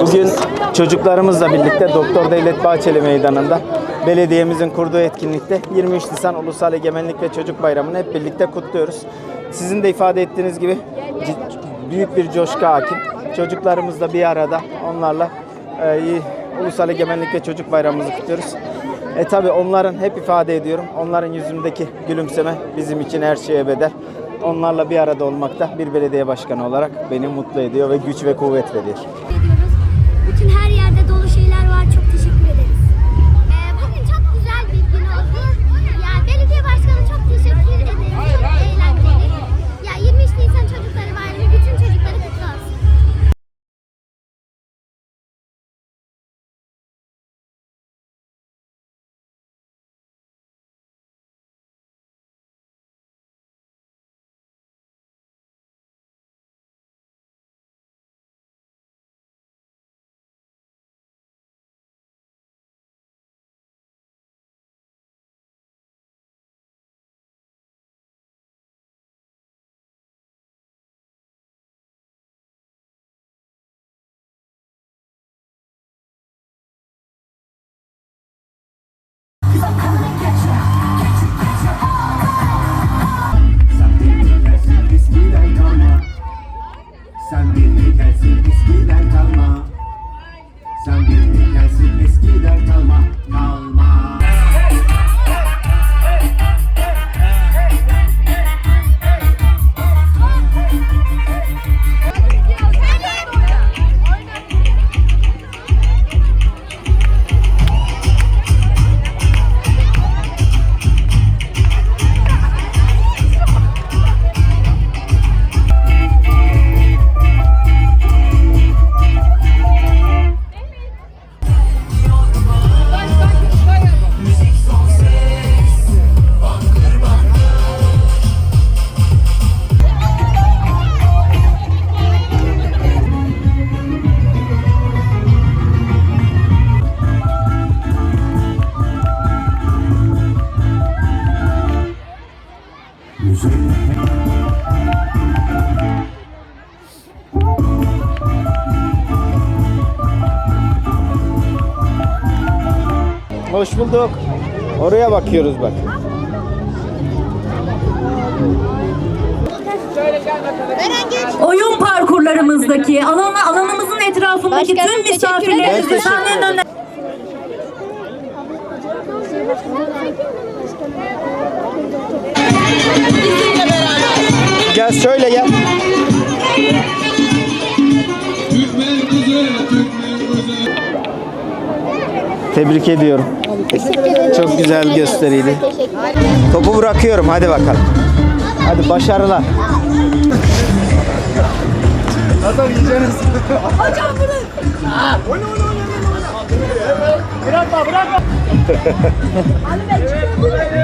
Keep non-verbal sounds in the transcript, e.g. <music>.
Bugün çocuklarımızla birlikte Doktor Devlet Bahçeli Meydanı'nda belediyemizin kurduğu etkinlikte 23 Nisan Ulusal Egemenlik ve Çocuk Bayramı'nı hep birlikte kutluyoruz. Sizin de ifade ettiğiniz gibi büyük bir coşku hakim. Çocuklarımız da bir arada onlarla e, Ulusal Egemenlik ve Çocuk Bayramımızı kutluyoruz. E tabi onların hep ifade ediyorum. Onların yüzündeki gülümseme bizim için her şeye bedel. Onlarla bir arada olmak da bir belediye başkanı olarak beni mutlu ediyor ve güç ve kuvvet veriyor. which will Sen bilmekelsin eskiden kalma. Sen bilmekelsin eskiden kalma Kalma Hoş bulduk. Oraya bakıyoruz bak. Oyun parkurlarımızdaki alan, alanımızın etrafındaki tüm misafirlerimizi sahnenin önüne Gel şöyle gel. Tebrik ediyorum. Çok güzel gösteriydi. Topu bırakıyorum. Hadi bakalım. Hadi başarılar. <laughs>